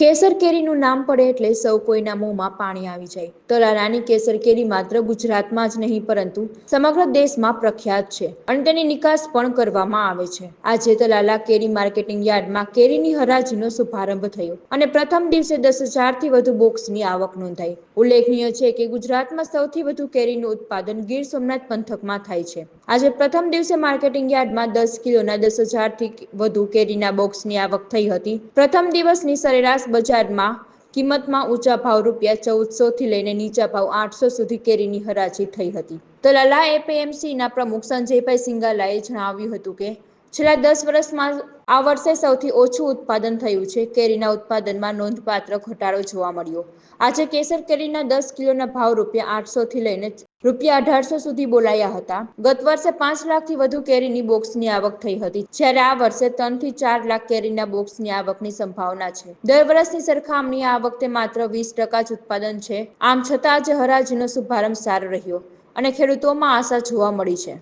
કેસર કેરીનું નામ પડે એટલે સૌ કોઈના મોંમાં પાણી આવી જાય. તલાલાની કેસર કેરી માત્ર ગુજરાતમાં જ નહીં, પરંતુ સમગ્ર દેશમાં પ્રખ્યાત છે અને તેની નિકાસ પણ કરવામાં આવે છે. આજે તલાલા કેરી માર્કેટિંગ યાર્ડમાં કેરીની હરાજીનો શુભારંભ થયો અને પ્રથમ દિવસે દસ હજારથી વધુ બોક્સની આવક નોંધાઈ. ઉલ્લેખનીય છે કે ગુજરાતમાં સૌથી વધુ કેરીનું ઉત્પાદન ગીર સોમનાથ પંથકમાં થાય છે. આજે પ્રથમ દિવસે માર્કેટિંગ યાર્ડમાં દસ કિલોના દસ હજારથી વધુ કેરીના બોક્સની આવક થઈ હતી. પ્રથમ દિવસની સરેરાશ બજારમાં કિંમતમાં ઊંચા ભાવ રૂપિયા ચૌદસો થી લઈને નીચા ભાવ આઠસો સુધી કેરીની હરાજી થઈ હતી. તલાલા એપીએમસીના પ્રમુખ સંજયભાઈ સિંગાલાએ જણાવ્યું હતું કે છેલ્લા દસ વર્ષમાં આ વર્ષે સૌથી ઓછું ઉત્પાદન થયું છે. કેરીના ઉત્પાદનમાં નોંધપાત્ર ઘટાડો જોવા મળ્યો. આજે કેસર કેરીના દસ કિલોના ભાવ રૂપિયા આઠસોથી લઈને રૂપિયા અઢારસો સુધી બોલાયા હતા. ગત વર્ષે પાંચ લાખથી વધુ કેરીની બોક્સની આવક થઈ હતી. જ્યારે આ વર્ષે ત્રણથી ચાર લાખ કેરીના બોક્સની આવકની સંભાવના છે. દર વર્ષની સરખામણી આ વખતે માત્ર વીસ ટકા જ ઉત્પાદન છે. આમ છતાં આજે હરાજીનો શુભારંભ સારો રહ્યો અને ખેડૂતોમાં આશા જોવા મળી છે.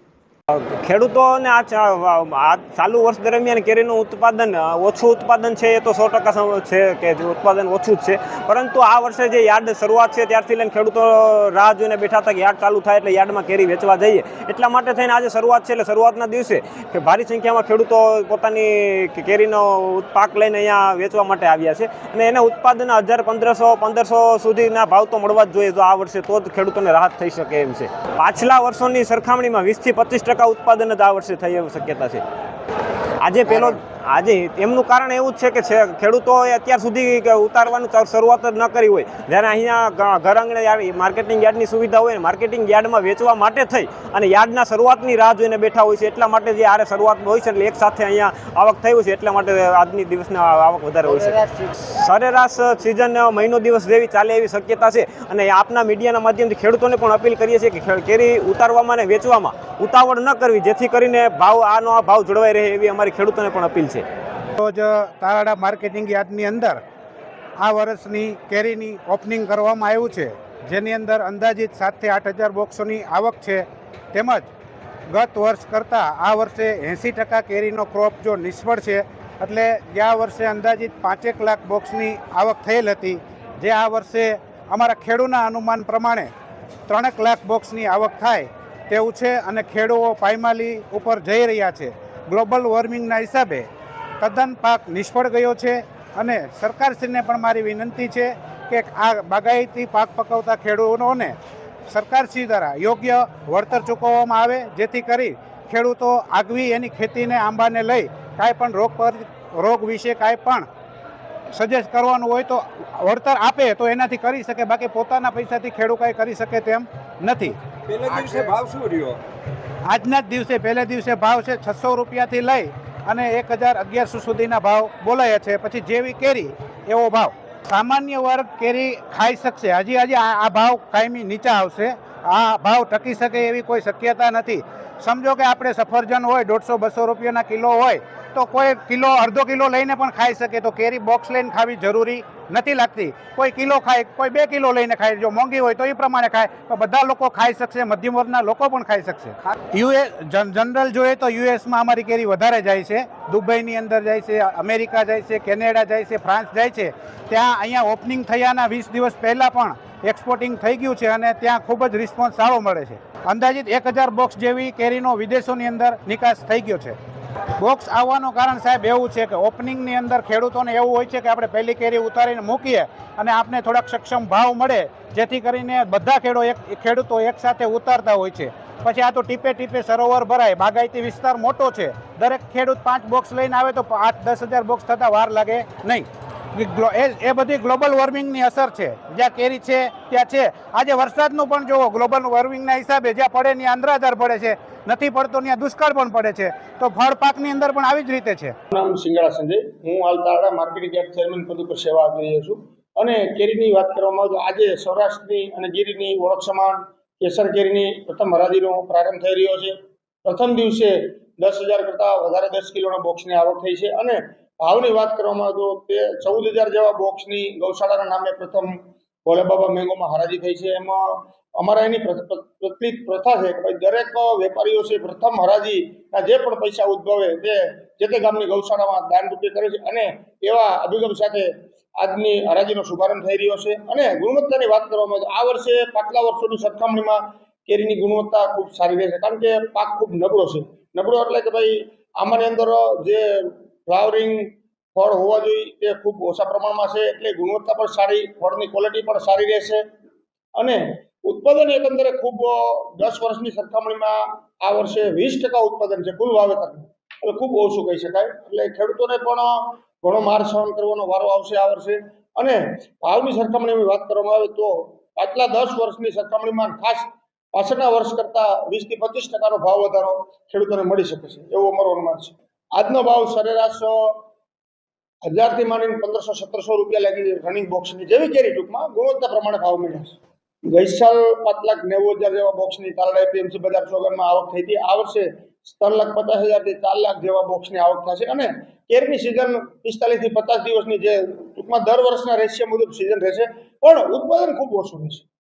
ખેડૂતોને આ ચાલુ વર્ષ દરમિયાન કેરીનું ઉત્પાદન ઓછું ઉત્પાદન છે એ તો સો ટકા છે કે ઉત્પાદન ઓછું જ છે. પરંતુ આ વર્ષે જે યાર્ડ શરૂઆત છે ત્યારથી લઈને ખેડૂતો રાહ જોઈને બેઠા હતા કે યાર્ડ ચાલુ થાય એટલે યાર્ડમાં કેરી વેચવા જઈએ. એટલા માટે થઈને આજે શરૂઆત છે એટલે શરૂઆતના દિવસે કે ભારી સંખ્યામાં ખેડૂતો પોતાની કેરીનો પાક લઈને અહીંયા વેચવા માટે આવ્યા છે. અને એને ઉત્પાદન હજાર પંદરસો પંદરસો સુધીના ભાવ તો મળવા જ જોઈએ તો આ વર્ષે તો જ ખેડૂતોને રાહત થઈ શકે એમ છે. પાછલા વર્ષોની સરખામણીમાં વીસથી પચીસ ટકા ઉત્પાદન જ આ વર્ષે થઈ એવી શક્યતા છે. આજે પેલો આજે એમનું કારણ એવું જ છે કે ખેડૂતોએ અત્યાર સુધી ઉતારવાનું શરૂઆત જ ન કરી હોય. જ્યારે અહીંયા ઘર આંગણે માર્કેટિંગ યાર્ડની સુવિધા હોય માર્કેટિંગ યાર્ડમાં વેચવા માટે થઈ અને યાર્ડના શરૂઆતની રાહ જોઈને બેઠા હોય છે, એટલા માટે જે આરે શરૂઆત હોય છે એટલે એક સાથે અહીંયા આવક થઈ હોય છે, એટલા માટે આજની દિવસના આવક વધારે હોય છે. સરેરાશ સિઝન મહિનો દિવસ જેવી ચાલે એવી શક્યતા છે અને આપના મીડિયાના માધ્યમથી ખેડૂતોને પણ અપીલ કરીએ છીએ કે કેરી ઉતારવામાં અને વેચવામાં ઉતાવળ ન કરવી, જેથી કરીને ભાવ, આનો આ ભાવ જળવાઈ રહે એવી અમારી ખેડૂતોને પણ અપીલ છે. રોજ તારાડા માર્કેટિંગ યાર્ડની અંદર આ વર્ષની કેરીની ઓપનિંગ કરવામાં આવ્યું છે. જેની અંદર અંદાજિત સાતથી આઠ હજાર બોક્સોની આવક છે. તેમજ ગત વર્ષ કરતાં આ વર્ષે એંસી ટકા કેરીનો ક્રોપ જો નિષ્ફળ છે, એટલે ગયા વર્ષે અંદાજિત પાંચેક લાખ બોક્સની આવક થયેલ હતી. જે આ વર્ષે અમારા ખેડૂના અનુમાન પ્રમાણે ત્રણેક લાખ બોક્સની આવક થાય તેવું છે અને ખેડૂઓ પાયમાલી ઉપર જઈ રહ્યા છે. ગ્લોબલ વોર્મિંગના હિસાબે તદ્દન પાક નિષ્ફળ ગયો છે અને સરકારશ્રીને પણ મારી વિનંતી છે કે આ બાગાયતી પાક પકવતા ખેડૂતોને સરકારશ્રી દ્વારા યોગ્ય વળતર ચૂકવવામાં આવે જેથી કરી ખેડૂતો આગવી એની ખેતીને આંબાને લઈ કાંઈ પણ રોગ પર રોગ વિશે કાંઈ પણ સજેસ્ટ કરવાનું હોય તો વળતર આપે તો એનાથી કરી શકે બાકી પોતાના પૈસાથી ખેડૂત કાંઈ કરી શકે તેમ નથી. પહેલા દિવસે ભાવ શું રહ્યો? આજના જ દિવસે પહેલા દિવસે ભાવ છે છસો રૂપિયાથી લઈ અને એક હજાર અગિયારસો સુધીના ભાવ બોલાયા છે. પછી જેવી કેરી, એવો ભાવ. સામાન્ય વર્ગ કેરી ખાઈ શકશે. હજી હજી આ ભાવ કાયમી નીચા આવશે. આ ભાવ ટકી શકે એવી કોઈ શક્યતા નથી. સમજો કે આપણે સફરજન હોય, દોઢસો, બસો રૂપિયાના કિલો હોય, તો કોઈ કિલો, અડધો કિલો લઈને પણ ખાઈ શકે. તો કેરી બોક્સ લઈને ખાવી જરૂરી નથી લાગતી. કોઈ કિલો ખાય, કોઈ બે કિલો લઈને ખાય, જો મોંઘી હોય તો એ પ્રમાણે ખાય. તો બધા લોકો ખાઈ શકશે, મધ્યમ વર્ગના લોકો પણ ખાઈ શકશે. યુએસ જનરલ જોઈએ તો યુએસમાં અમારી કેરી વધારે જાય છે. દુબઈની અંદર જાય છે, અમેરિકા જાય છે, કેનેડા જાય છે, ફ્રાન્સ જાય છે. ત્યાં અહીંયા ઓપનિંગ થયાના વીસ દિવસ પહેલાં પણ એક્સપોર્ટિંગ થઈ ગયું છે અને ત્યાં ખૂબ જ રિસ્પોન્સ સારો મળે છે. અંદાજિત એક હજાર બોક્સ જેવી કેરીનો વિદેશોની અંદર નિકાસ થઈ ગયો છે. બોક્સ આવવાનું કારણ સાહેબ એવું છે કે ઓપનિંગની અંદર ખેડૂતોને એવું હોય છે કે આપણે પહેલી કેરી ઉતારીને મૂકીએ અને આપને થોડાક સક્ષમ ભાવ મળે, જેથી કરીને બધા ખેડો એક, ખેડૂતો એકસાથે ઉતારતા હોય છે. પછી આ તો ટીપે ટીપે સરોવર ભરાય, બાગાયતી વિસ્તાર મોટો છે. દરેક ખેડૂત પાંચ બોક્સ લઈને આવે તો આઠ દસ હજાર બોક્સ થતાં વાર લાગે નહીં. એ બધી ગ્લોબલ વોર્મિંગની અસર છે. જ્યાં કેરી છે, ત્યાં છે. આજે વરસાદનું પણ જુઓ, ગ્લોબલ વોર્મિંગના હિસાબે જ્યાં પડે, ત્યાં અંદરાધાર પડે છે. નથી પડતો, ત્યાં દુષ્કાળ પણ પડે છે. તો ફળ પાકની અંદર પણ આવી જ રીતે છે. નામ સિંગાળા સંજય. હું હાલ તારડા માર્કેટિંગ યાર્ડ ચેરમેન પદ ઉપર સેવા આપી રહ્યો છું. અને કેરીની વાત કરવામાં આવે તો આજે સૌરાષ્ટ્રની અને ગીરીની ઓળખ સમાન કેસર કેરીની પ્રથમ હરાજીનો પ્રારંભ થઈ રહ્યો છે. પ્રથમ દિવસે દસ હજાર કરતાં વધારે દસ કિલોના બોક્સની આવક થઈ છે. અને ભાવની વાત કરવામાં તો તે ચૌદ હજાર જેવા બોક્સની ગૌશાળાના નામે પ્રથમ ભોલેબાબા મેંગોમાં હરાજી થઈ છે. એમાં અમારા એની પ્ર- પ્ર- પ્રચલિત પ્રથા છે કે ભાઈ દરેક વેપારીઓ છે પ્રથમ હરાજીના જે પણ પૈસા ઉદ્ભવે તે, જે તે ગામની ગૌશાળામાં દાન રૂપે કરે છે અને એવા અભિગમ સાથે આજની હરાજીનો શુભારંભ થઈ રહ્યો છે. અને ગુણવત્તાની વાત કરવામાં આવે તો આ વર્ષે પાછલા વર્ષોની સરખામણીમાં કેરીની ગુણવત્તા ખૂબ સારી રહેશે. કારણ કે પાક ખૂબ નબળો છે. નબળો એટલે કે ભાઈ આમાંની અંદર જે ફ્લાવરિંગ ફળ હોવા જોઈએ તે ખૂબ ઓછા પ્રમાણમાં છે, એટલે ગુણવત્તા પણ સારી, ફળની ક્વોલિટી પણ સારી રહેશે. અને ઉત્પાદન એકંદરે ખૂબ દસ વર્ષની સરખામણીમાં આ વર્ષે વીસ ટકા ઉત્પાદન છે, કુલ વાવેતરનું એટલે ખૂબ ઓછું કહી શકાય. એટલે ખેડૂતોને પણ ઘણો માર સહન કરવાનો વારો આવશે આ વર્ષે. અને ભાવની સરખામણીની વાત કરવામાં આવે તો પાછલા દસ વર્ષની સરખામણીમાં ખાસ પાછળના વર્ષ કરતાં વીસથી પચીસ ટકાનો ભાવ વધારો ખેડૂતોને મળી શકે છે, એવું અમારું અનુમાન છે. આજનો ભાવ સરેરાશ હજારથી માંડીને પંદરસો, સત્તરસો રૂપિયા લાગી રનિંગ બોક્સની જેવી કેરી ટૂંકમાં ગુણવત્તા પ્રમાણે ભાવ મળ્યા છે. ગઈ પાંચ લાખ નેવું હજાર જેવા બોક્સની તાલડા એપીએમસી બજાર ચોગનમાં આવક થઈ હતી. આ વર્ષે ત્રણ લાખ પચાસ હજારથી ચાર લાખ જેવા બોક્સની આવક થશે અને કેરની સિઝન પિસ્તાલીસથી પચાસ દિવસની જે ટૂંકમાં દર વર્ષના રેશિયા મુજબ સિઝન રહેશે, પણ ઉત્પાદન ખૂબ ઓછું રહેશે.